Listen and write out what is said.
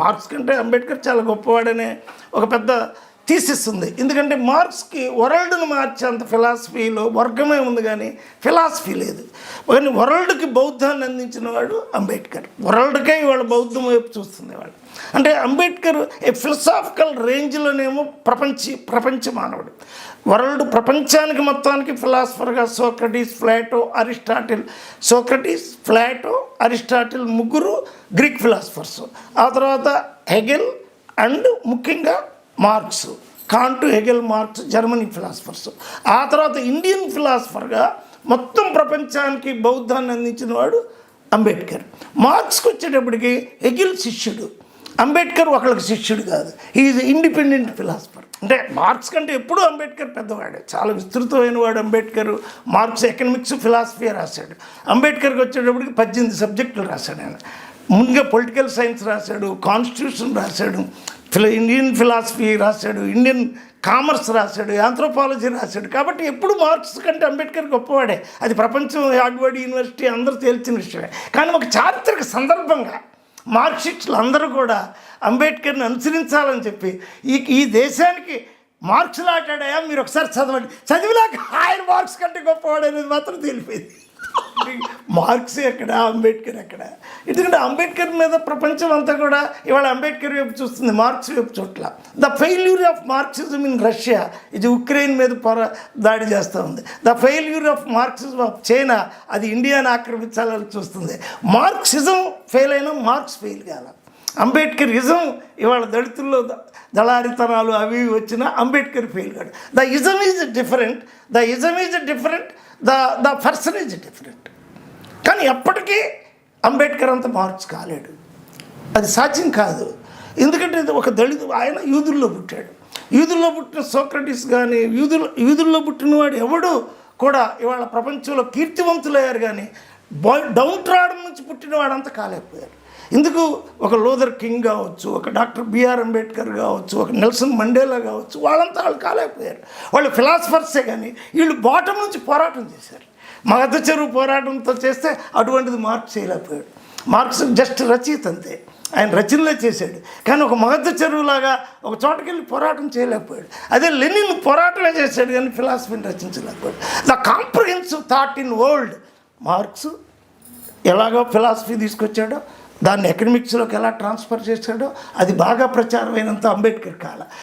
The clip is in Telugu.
మార్క్స్ కంటే అంబేద్కర్ చాలా గొప్పవాడనే ఒక పెద్ద తీసిస్తుంది. ఎందుకంటే మార్క్స్కి వరల్డ్ను మార్చేంత ఫిలాసఫీలో వర్గమే ఉంది కానీ ఫిలాసఫీ లేదు. కానీ వరల్డ్కి బౌద్ధాన్ని అందించిన వాడు అంబేద్కర్. వరల్డ్కే ఇవాళ బౌద్ధం వైపు చూస్తుంది వాళ్ళు అంటే అంబేద్కర్ ఏ ఫిలసాఫికల్ రేంజ్లోనేమో ప్రపంచ ప్రపంచ మానవుడు. వరల్డ్ ప్రపంచానికి మొత్తానికి ఫిలాసఫర్గా Socrates Plato Aristotle. Socrates Plato Aristotle ముగ్గురు గ్రీక్ ఫిలాసఫర్స్. ఆ తర్వాత హెగెల్ అండ్ ముఖ్యంగా Marx Kant Hegel Marx Germany philosophers. ఆ తర్వాత ఇండియన్ ఫిలాసఫర్గా మొత్తం ప్రపంచానికి బౌద్ధాన్ని అందించిన వాడు అంబేద్కర్. మార్క్స్కి వచ్చేటప్పటికి హెగిల్ శిష్యుడు. అంబేద్కర్ ఒకళ్ళకి శిష్యుడు కాదు. ఈజ్ ఇండిపెండెంట్ ఫిలాసఫర్ అంటే మార్క్స్ కంటే ఎప్పుడూ అంబేద్కర్ పెద్దవాడే. చాలా విస్తృతమైన వాడు అంబేద్కర్. మార్క్స్ ఎకనామిక్స్ ఫిలాసఫీ రాశాడు. అంబేద్కర్కి వచ్చేటప్పటికి పద్దెనిమిది సబ్జెక్టులు రాశాడు ఆయన. ముందుగా పొలిటికల్ సైన్స్ రాశాడు కాన్స్టిట్యూషన్ రాశాడు ఇండియన్ ఫిలాసఫీ రాశాడు ఇండియన్ కామర్స్ రాశాడు ఆంథ్రోపాలజీ రాశాడు. కాబట్టి ఎప్పుడు మార్క్స్ కంటే అంబేద్కర్ గొప్పవాడే. అది ప్రపంచం హార్డ్వర్డ్ యూనివర్సిటీ అందరూ తేల్చిన విషయమే. కానీ ఒక చారిత్రక సందర్భంగా మార్క్సిస్టులు అందరూ కూడా అంబేద్కర్ని అనుసరించాలని చెప్పి ఈ ఈ దేశానికి మార్క్స్ లాటాడాయా మీరు ఒకసారి చదవండి. చదివినాక ఆయన మార్క్స్ కంటే గొప్పవాడు అనేది మాత్రం తెలిపేది. మార్క్స్ ఎక్కడ అంబేద్కర్ ఎక్కడ? ఎందుకంటే అంబేద్కర్ మీద ప్రపంచం అంతా కూడా ఇవాళ అంబేద్కర్ వైపు చూస్తుంది మార్క్స్ వైపు చోట్ల. The failure of Marxism in Russia ఇది ఉక్రెయిన్ మీద పొర దాడి చేస్తూ ఉంది. The failure of Marxism of China అది ఇండియాని ఆక్రమించాలని చూస్తుంది. మార్క్సిజం ఫెయిల్ అయినా మార్క్స్ ఫెయిల్ కావాలి అంబేద్కర్ ఇజం ఇవాళ దళితుల్లో ద- దళారితనాలు అవి ఇవి వచ్చినా అంబేద్కర్ ఫెయిల్ కాడు. The ism is different the ism is different the the person is different కానీ ఎప్పటికీ అంబేద్కర్ అంత మార్క్స్ కాలేడు. అది సాధ్యం కాదు. ఎందుకంటే ఇది ఒక దళిత ఆయన యూదుల్లో పుట్టాడు. యూదుల్లో పుట్టిన సోక్రటీస్ కానీ యూదుల యూదుల్లో పుట్టినవాడు ఎవడు కూడా ఇవాళ ప్రపంచంలో కీర్తివంతులయ్యారు కానీ బాయ్ డౌన్ ట్రాడన్ నుంచి పుట్టినవాడంతా కాలేకపోయారు ఇందుకు ఒక లోదర్ కింగ్ కావచ్చు ఒక డాక్టర్ బిఆర్ అంబేద్కర్ కావచ్చు ఒక నెల్సన్ మండేలా కావచ్చు వాళ్ళంతా వాళ్ళు కాలేకపోయారు. వాళ్ళు ఫిలాసఫర్సే కానీ వీళ్ళు బాటం నుంచి పోరాటం చేశారు. మగధ చెరువు పోరాటంతో చేస్తే అటువంటిది మార్క్స్ చేయలేకపోయాడు. మార్క్స్ జస్ట్ రచయిత అంతే. ఆయన రచనలే చేశాడు. కానీ ఒక మగధ చెరువులాగా ఒక చోటకెళ్ళి పోరాటం చేయలేకపోయాడు. అదే లెనిన్ పోరాటమే చేశాడు కానీ ఫిలాసఫీని రచించలేకపోయాడు. The comprehensive thought in world Marx ఎలాగో ఫిలాసఫీ తీసుకొచ్చాడో దాన్ని ఎకనమిక్స్లోకి ఎలా ట్రాన్స్ఫర్ చేశాడో అది బాగా ప్రచారమైనంత అంబేద్కర్ కాల.